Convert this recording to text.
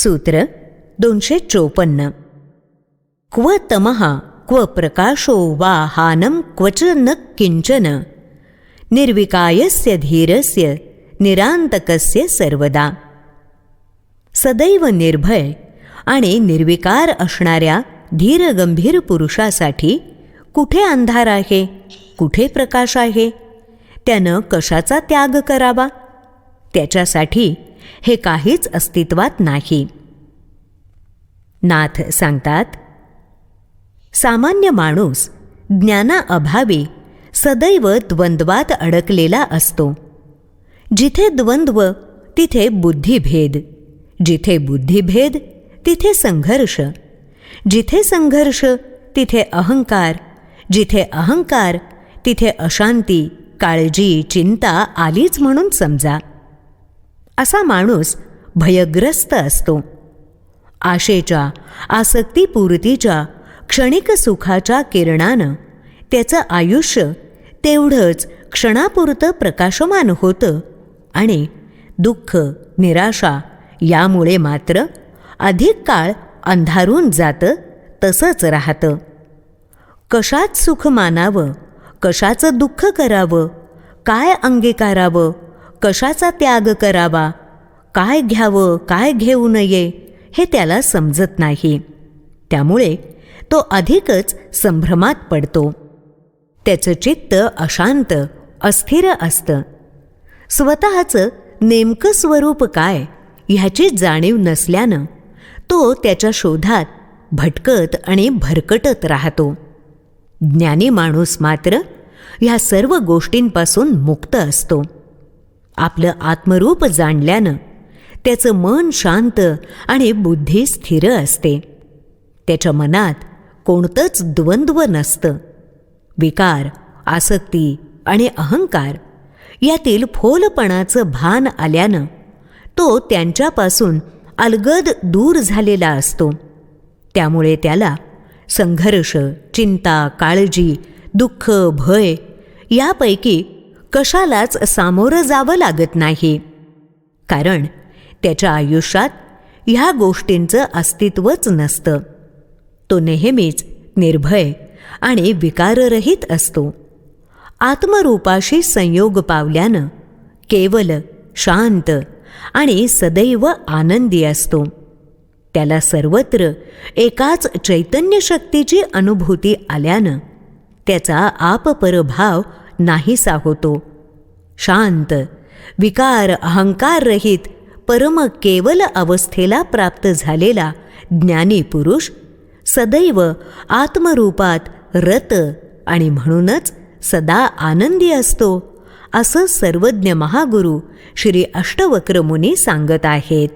सूत्र दोनशे चोपन्न. क्व तमहा क्व प्रकाशो वा हानं क्वच न किंचन निर्विकायस्य धीरस्य निरांतकस्य सर्वदा. सदैव निर्भय आणि निर्विकार असणाऱ्या धीरगंभीर पुरुषासाठी कुठे अंधार आहे कुठे प्रकाश आहे त्यानं कशाचा त्याग करावा? त्याच्यासाठी हे काहीच अस्तित्वात नाही. नाथ सांगतात सामान्य माणूस ज्ञानाअभावी सदैव द्वंद्वात अडकलेला असतो. जिथे द्वंद्व तिथे बुद्धिभेद. जिथे बुद्धिभेद तिथे संघर्ष. जिथे संघर्ष तिथे अहंकार. जिथे अहंकार तिथे अशांती काळजी चिंता आलीच म्हणून समजा. असा माणूस भयग्रस्त असतो. आशेच्या आसक्तीपूर्तीच्या क्षणिक सुखाच्या किरणानं त्याचं आयुष्य तेवढंच क्षणापुरतं प्रकाशमान होतं आणि दुःख निराशा यामुळे मात्र अधिक काळ अंधारून जातं तसंच राहतं. कशात सुख मानावं? कशाचं दुःख करावं? काय अंगीकारावं? कशाचा त्याग करावा? काय घ्यावं? काय घेऊ नये? हे त्याला समजत नाही. त्यामुळे तो अधिकच संभ्रमात पडतो. त्याचं चित्त अशांत अस्थिर असतं. स्वतःचं नेमकं स्वरूप काय ह्याची जाणीव नसल्यानं तो त्याच्या शोधात भटकत आणि भरकटत राहतो. ज्ञानी माणूस मात्र ह्या सर्व गोष्टींपासून मुक्त असतो. आपलं आत्मरूप जाणल्यानं त्याचं मन शांत आणि बुद्धी स्थिर असते. त्याच्या मनात कोणतंच द्वंद्व नसतं. विकार आसक्ती आणि अहंकार यातील फोलपणाचं भान आल्यानं तो त्यांच्यापासून अलगद दूर झालेला असतो. त्यामुळे त्याला संघर्ष चिंता काळजी दुःख भय यापैकी कशालाच सामोरं जावं लागत नाही. कारण त्याच्या आयुष्यात ह्या गोष्टींचं अस्तित्वच नसतं. तो नेहमीच निर्भय आणि विकाररहित असतो. आत्मरूपाशी संयोग पावल्यानं केवल शांत आणि सदैव आनंदी असतो. त्याला सर्वत्र एकाच चैतन्य शक्तीची अनुभूती आल्यानं त्याचा आपपरभाव नाहीसा होतो. शांत विकार अहंकाररहित परम केवल अवस्थेला प्राप्त झालेला ज्ञानी पुरुष सदैव आत्मरूपात रत आणि म्हणूनच सदा आनंदी असतो असं सर्वज्ञ महागुरू श्री अष्टवक्रमुनी सांगत आहेत.